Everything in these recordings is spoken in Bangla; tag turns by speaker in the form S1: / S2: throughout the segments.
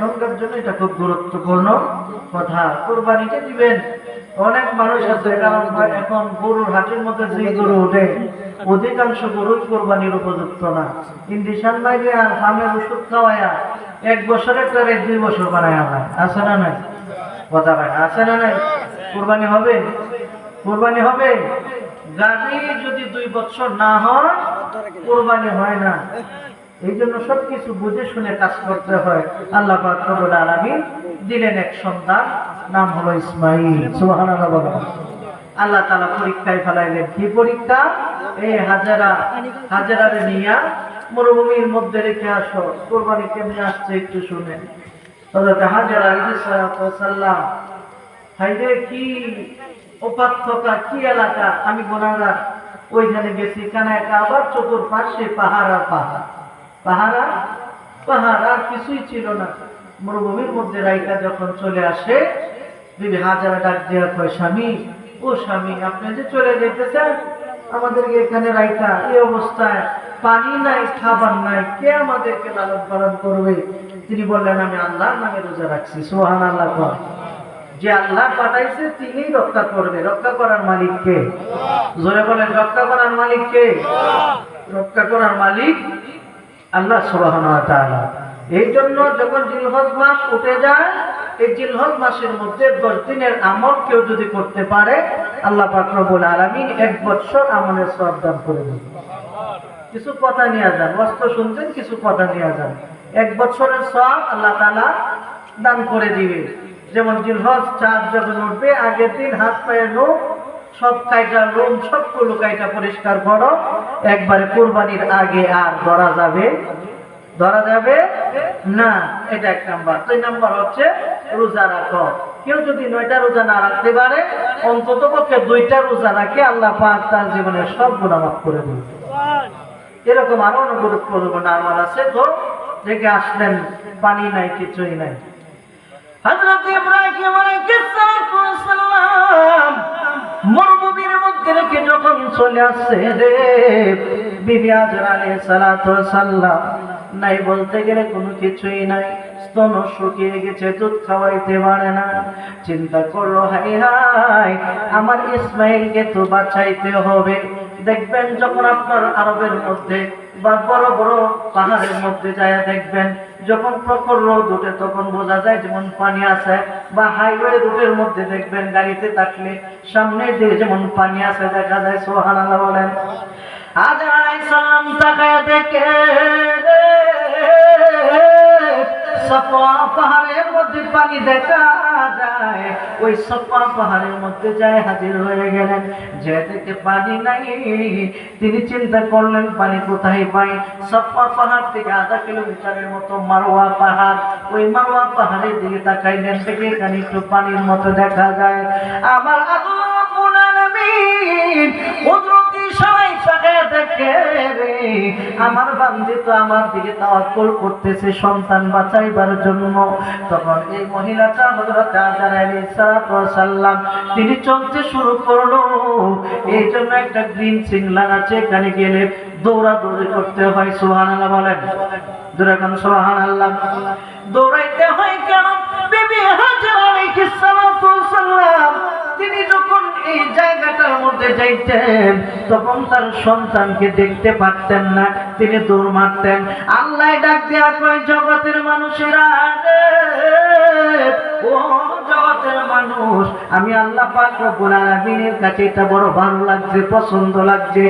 S1: এখনকার জন্য এটা খুব গুরুত্বপূর্ণ কথা। কোরবানিটা দিবেন। অনেক মানুষ আছে, কারণ এখন গরুর হাটের মধ্যে যে গরু ওঠে, অধিকাংশ গরুই কোরবানির উপযুক্ত না। ইন্ডিশন বাইরে আর হামের ওষুধ খাওয়ায়া এক বছরের টারে দুই বছর বানায় হয়। আছে না নাই? কথা ভাই আছে না নাই? কোরবানি হবে? কোরবানি হবে? গাড়ি যদি দুই বছর না হয়, কোরবানি হয় না। এই জন্য সবকিছু বুঝে শুনে কাজ করতে হয়। আল্লাহ রব্বুল দিলেন এক সন্তান, নাম হলো ইসমাইল। বলো আল্লাহ তাআলা পরীক্ষায় ফেলাইলেন। কি পরীক্ষা? এই হাজারা, হাজারারে নিয়া মরুভূমির মধ্যে রেখে আসো। কোরবানি কেমনে আসছে একটু হাজারা এলাকা? আমি গোনাগার। ওইখানে গেছি কানে একা আবার চতুর পাশে পাহাড় আর পাহাড়। পাহাড় আর কিছুই ছিল না। মরুভূমির মধ্যে রাইকা যখন চলে আসে বিবি হাজারা ডাক দেওয়া কয় স্বামী ও স্বামী আপনি যে চলে যেতেছেন আমাদেরকে এখানে রাইকা এই অবস্থায় পানি নাই খাবার নাই কে আমাদেরকে লালন পালন করবে? তিনি বললেন আমি আল্লাহর নামে রোজা রাখছি সোহান আল্লাহ যে আল্লাহ পাঠাইছে তিনি রক্ষা করবে। রক্ষা করার মালিক কে? জোরে বলেন রক্ষা করার মালিক কে? রক্ষা করার মালিক আল্লাহ তাআলা। এই জন্য যখন জিলহজ মাস উঠে যায়, এই জিলহজ মাসের মধ্যে দশ দিনের আমল কেউ যদি করতে পারে, আল্লাহ পাক রব্বুল আলামিন এক বছর আমলের সব দান করে দেবে কিছু কথা নিয়ে যান, অস্ত্র শুনছেন, কিছু কথা নিয়ে যান। এক বছরের সব আল্লাহ তালা দান করে দিবে যেমন জিলহজ চাঁদ যখন উঠবে, আগের দিন হাত পায়ের লোক সব কাইটা লোম সবগুলো কাইটা পরিষ্কার করো। একবারে কোরবানির আগে আর ধরা যাবে? ধরা যাবে? না, এটা এক নাম্বার। দুই নাম্বার হচ্ছে রোজা রাখো। কেউ যদি নয়টা রোজা না রাখতে পারে, অন্তত পক্ষে দুইটা রোজা রাখে আল্লাহ পাক তার জীবনের সব গুণা মাফ করে দেবে। এরকম আরও অনেক গুরুত্বপূর্ণ আমল আছে তো, দেখে আসলেন, পানি নাই, কিছুই নাই। হযরত ইব্রাহিম আলাইহিস মরুভূমির মধ্যে রেখে যখন চলে আসছে রে, বিবি আজর আলে সালাত সাল্লাম নাই বলতে গেলে কোনো কিছুই নাই। স্তন শুকিয়ে গেছে, দুধ খাওয়াইতে পারে না। চিন্তা করল হাই হাই, আমার ইসমাইলকে তো বাঁচাইতে হবে। দেখবেন যখন আপনার আরবের মধ্যে বা বড় বড় পাহাড়ের মধ্যে যায় দেখবেন, যখন প্রখর রোদ ওঠে, তখন বোঝা যায় যেমন পানি আছে, বা হাইওয়ে রুটের মধ্যে দেখবেন গাড়িতে থাকলে সামনের দিকে যেমন পানি আছে, দেখা যায় সোহানাল্লাহ বলেন। পাহাড়ের মধ্যে পানি দেখা যায়, ওই সফা পাহাড়ের মধ্যে যায়, হাজির হয়ে গেলেন। যে থেকে পানি নাই, তিনি চিন্তা করলেন, পানি কোথায় পাই সফা পাহাড় থেকে আধা কিলোমিটারের মতো মারোয়া পাহাড়। ওই মারোয়া পাহাড়ের দিকে তাকাইলেন থেকে এখানে একটু পানির মতো দেখা যায়। আমার রাব্বুল আলামিন, কুদরতি সবাই আমার বান্দি তো আমার দিকে তাওয়াক্কুল করতেছে সন্তান বাঁচাইবার জন্য। তখন এই মহিলাটা হযরত ওয়াস তিনি চলতে শুরু করল। এই জন্য একটা গ্রিন সিগন্যাল আছে এখানে গেলে দৌড়াদৌড়ি করতে হয়, সুবহানাল্লাহ বলেন। দুরাকান সুবহানাল্লাহ। দৌড়াইতে হয় কেন? বিবি সালাতু মধ্যে যাইতেন, তখন তার সন্তানকে দেখতে পারতেন না, তিনি দৌড় মারতেন। আল্লাহ ডাক দেওয়া কয়, জগতের মানুষেরা মানুষ, আমি আল্লাহ লাগছে, পছন্দ লাগছে।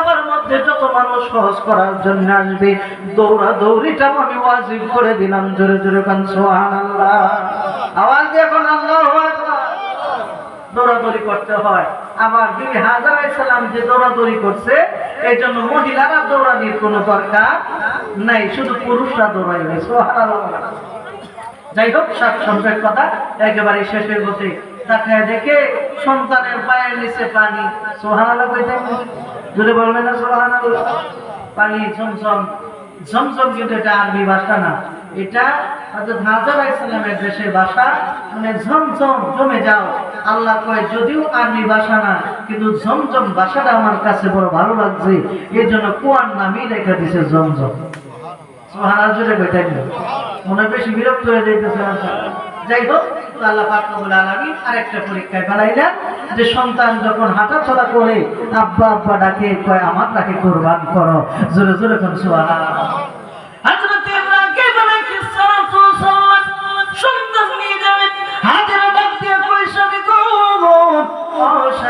S1: আমার মধ্যে যত মানুষ সহজ করার জন্য আসবে আমি করে দিলাম, জোরে জোরে আওয়াজ এখন আল্লাহু দৌড়াদৌড়ি করতে হয়। আবার বিবি হাজার সালাম যে দৌড়াদৌড়ি করছে এই জন্য মহিলারা দৌড়ানির কোনো দরকার নাই, শুধু পুরুষরা দৌড়াইবে সুবহানাল্লাহ। যাই হোক, সাত সঞ্চয়ের কথা একেবারে শেষের মধ্যে তাকায় দেখে সন্তানের পায়ের নিচে পানি সোহানাল্লাহ কইতে জোরে বলবেন না সোহানাল্লাহ পানি ঝমঝম ঝমঝম কিন্তু এটা আরবি ভাষা না। এটা দেশের ভাষা। মানে ঝমঝম জমে যাও। আল্লাহ কয়, যদিও আরবি ভাষা না, কিন্তু ঝমঝম ভাষাটা আমার কাছে বড় ভালো লাগছে। জন্য নামই রেখে দিছে ঝমঝম। মনে বেশি বিরক্ত হয়ে যাইতেছে যাই হোক আল্লাহ পাক রব্বুল আলামিন আরেকটা পরীক্ষায় বানাইলেন যে সন্তান যখন হাঁটাচলা করে, আব্বা আব্বা ডাকে, কয়, আমার ডাকে কোরবান করো। জোরে জোরে কোন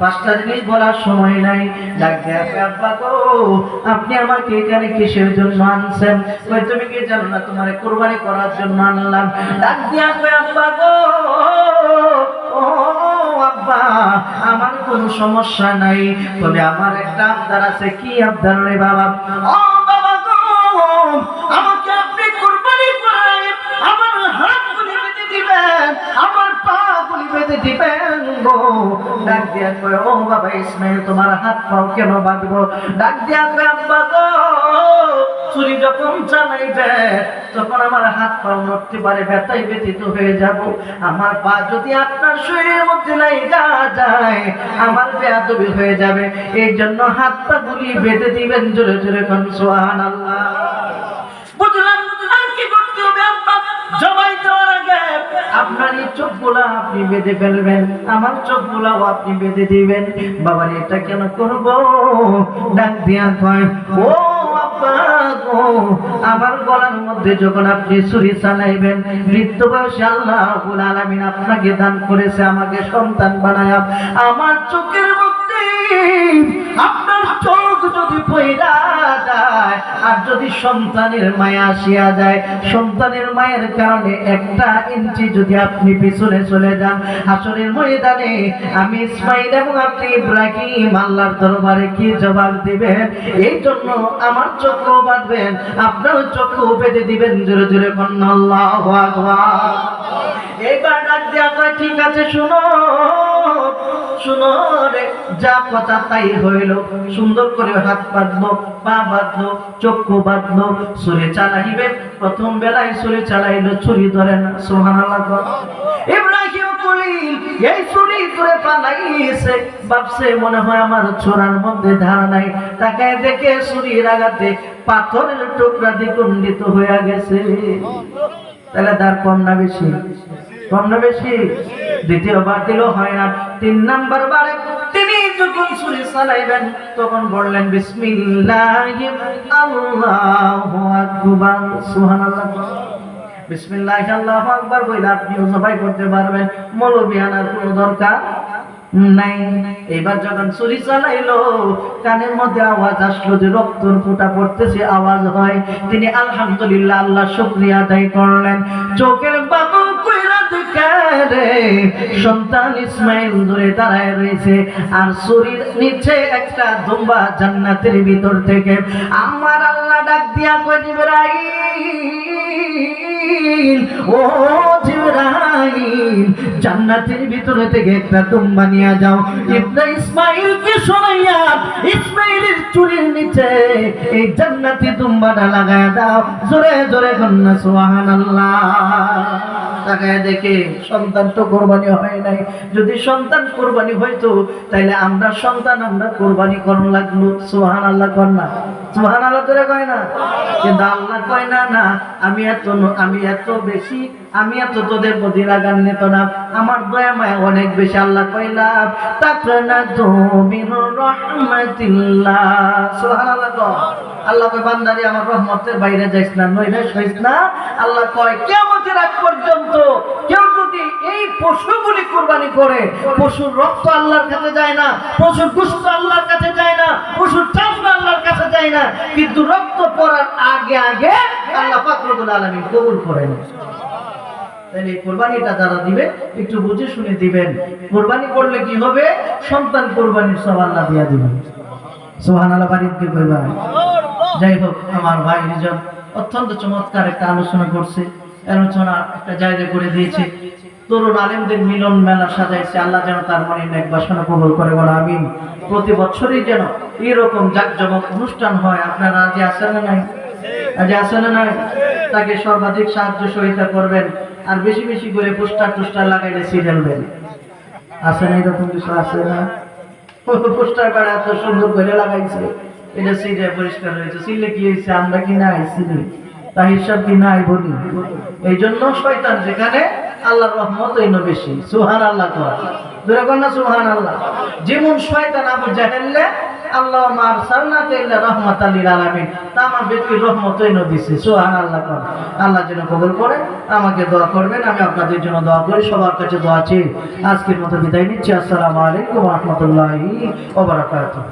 S1: পাঁচটা জিনিস আপনি আমাকে এখানে কিসের জন্য আনছেন? তুমি কি জানো না, তোমার কোরবানি করার জন্য আনলাম। ডাক দিয়া আব্বা গো। সমস্যা নাই। তবে আমার একটা আবদার আছে। কি আবদার রে বাবা? ডাক দিয়া কয় ও বাবা ইসমাইল, তোমার হাত পাও কেন বাঁধবো? ডাক দিয়া কয় আব্বা গো চুরি যখন চালাইবে তখন আমার হাত পা নড়তে পারে, ব্যথায় ব্যথিত হয়ে যাব। আমার পা যদি আপনার শরীরের মধ্যে লাইগা যায়, আমার বেয়াদবি হয়ে যাবে। এই জন্য হাত পা গুলি বেঁধে দিবেন জোরে জোরে কোন, সুবহানাল্লাহ। বুঝলাম, আর কি করতে আপনি বেঁধে ফেলবেন, আমার চোখগুলাও আপনি বেঁধে দিবেন। বাবার এটা কেন করব? ডাক দিয়া ও আব্বা গো আমার গলার মধ্যে যখন আপনি ছুরি চালাইবেন, মৃত্যু বয়সে আল্লাহ আলামিন আপনাকে দান করেছে, আমাকে সন্তান বানায়। আমার চোখের মধ্যে আপনার চোখ যদি পয়রা যায়, আর যদি সন্তানের মায়া আসিয়া যায়, সন্তানের মায়ের কারণে একটা ইঞ্চি যদি আপনি পিছনে চলে যান হাসরের ময়দানে আমি ইসমাইল এবং আপনি ইব্রাহিম আল্লাহর দরবারে কি জবাব দিবেন? এই জন্য আমার চক্ষু বাঁধবেন আপনারও চক্ষু বেঁধে দিবেন জোরে জোরে কন্যা আল্লাহ ঠিক আছে, শুনো। প্রথম বেলায় ছুরি চালাইলো, ছুরি ধরে না ভাবছে মনে হয় আমার ছোড়ার মধ্যে ধার নাই। তাকে দেখে ছুরির আঘাতে পাথরের টুকরা দ্বিখণ্ডিত হয়ে গেছে। তাহলে তার কম না বেশি। কম যখন দরকার নাই। এবার যখন ছুরি চালাইলো, কানের মধ্যে আওয়াজ আসলো যে রক্তর ফোঁটা পড়তেছে, আওয়াজ হয়। তিনি আলহামদুলিল্লাহ, আল্লাহ শুক্রিয়া আদায় করলেন। চোখের বাবু কইরা দেখে রে সন্তান ইসমাইল ধরে দাঁড়ায় রয়েছে, আর শরীর নিচে একটা দুম্বা জান্নাতের ভিতর থেকে আমার আল্লাহ ডাক দিয়া কই জান্নাতের ভিতরে থেকে একটা নিয়ে যাও। ইবনে ইসমাইলকে শোনাইয়া ইসমাইলের নিচে এই জান্নাতি লাগায় দাও। জোরে জোরে কন্যা দেখে সন্তান তো কোরবানি হয় নাই। যদি সন্তান কোরবানি হইতো তাহলে আমরা সন্তান আমরা কোরবানি করুন লাগল। সুহান আল্লাহ না সুহান আল্লাহ করে কয় না? কিন্তু আল্লাহ কয়, না না, আমি এত আমি এত বেশি, আমি এত তোদের প্রতি রাগান্বিত না। আমার দয়া মায়া অনেক বেশি, আল্লাহ কইলাম তুমি রহমাতিল্লাহ। সুবহানাল্লাহ কয়। আল্লাহ কয়, বান্দারি, আমার রহমতের বাইরে যাইস না, নইলে হইস না। আল্লাহ কয়, কিয়ামতের আগ পর্যন্ত কেউ যদি এই পশুগুলি কোরবানি করে। পশুর রক্ত আল্লাহর কাছে যায় না, পশুর গুস্ত আল্লাহর কাছে যায় না, পশুর চামড়া আল্লাহর কাছে যায় না, কিন্তু রক্ত পড়ার আগে আগে আল্লাহ পাক রব্বুল আলামিন কবুল করেন। তাহলে কোরবানিটা যারা দিবে, একটু বুঝে শুনে দিবেন। কোরবানি করলে কি হবে? সন্তান কোরবানির সব আল্লাহ দিয়া দিবেন সোহান আল্লাহ বাড়িতে যাই হোক, আমার ভাই নিজন অত্যন্ত চমৎকার একটা আলোচনা করছে। আলোচনা একটা জায়গা করে দিয়েছে। তরুণ আলেমদের মিলন মেলা সাজাইছে। আল্লাহ যেন তার মনে নেক বাসনা কবুল করে বলে আমিন। প্রতি বছরই যেন এরকম জাকজমক অনুষ্ঠান হয়। আপনারা আজ আসেন না নাই? আজ আসেন না নাই? তাকে সর্বাধিক সাহায্য সহযোগিতা করবেন আর বেশি বেশি করে পোস্টার টোস্টার লাগাইলে সিরিয়াল দেন। আছে না এরকম কিছু আছে না? পোস্টার কাটা এত সুন্দর করে লাগাইছে। এটা সিটে পরিষ্কার হয়েছে। সিলে কি হয়েছে? আমরা কি নাই? সিলে তা হিসাব কি নাই বলি? এই জন্য শয়তান যেখানে আল্লাহর রহমত এই বেশি। সুহান আল্লাহ কর দূরে কর না সুহান আল্লাহ যেমন শয়তান আবু জাহেল্লে আল্লাহ মার সালনাতে ইল্লা রহমাত আলিল আলামিন। তা আমার ব্যক্তির রহমত এই দিছে সুহান আল্লাহ কর আল্লাহ যেন কবুল করে, আমাকে দোয়া করবেন, আমি আপনাদের জন্য দোয়া করি, সবার কাছে দোয়া চেয়ে আজকের মতো বিদায় নিচ্ছি। আসসালামু আলাইকুম রহমতুল্লাহি ওয়া বারাকাতুহু।